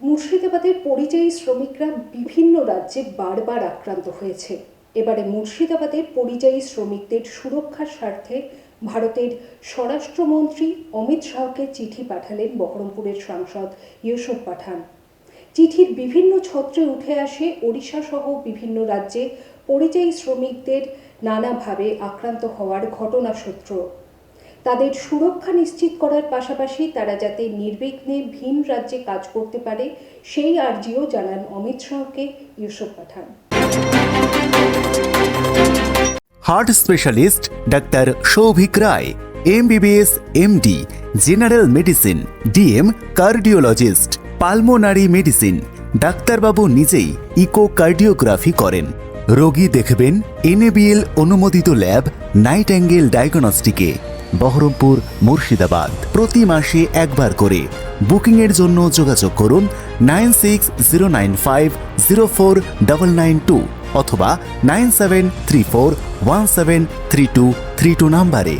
মুর্শিদাবাদের পরিযায়ী শ্রমিকরা বিভিন্ন রাজ্যে বারবার আক্রান্ত হয়েছে। এবারে মুর্শিদাবাদের পরিযায়ী শ্রমিকদের সুরক্ষার স্বার্থে ভারতের স্বরাষ্ট্রমন্ত্রী অমিত শাহকে চিঠি পাঠালেন বহরমপুরের সাংসদ ইউসুফ পাঠান। চিঠির বিভিন্ন ছত্রে উঠে আসে সহ বিভিন্ন রাজ্যে পরিযায়ী শ্রমিকদের নানাভাবে আক্রান্ত হওয়ার ঘটনা ঘটনাসূত্র। তাদের সুরক্ষা নিশ্চিত করার পাশাপাশি তারা যাতে নির্বিঘ্নে ভিন রাজ্যে কাজ করতে পারে, সেই আর্জিও জানান অমিত শাহকে Yusuf Pathan. Heart specialist doctor Souvik Roy MBBS MD general medicine DM cardiologist pulmonary medicine ডাক্তারবাবু নিজেই ইকো কার্ডিওগ্রাফি করেন। রোগী দেখবেন এনএবিএল অনুমোদিত ল্যাব নাইট অ্যাঙ্গেল ডায়াগনস্টিকে বহরমপুর, মুর্শিদাবাদ। প্রতি মাসে একবার করে। বুকিংয়ের জন্য যোগাযোগ করুন nine six zero nine five zero four double nine two অথবা nine seven three four one seven three two three two নাম্বারে।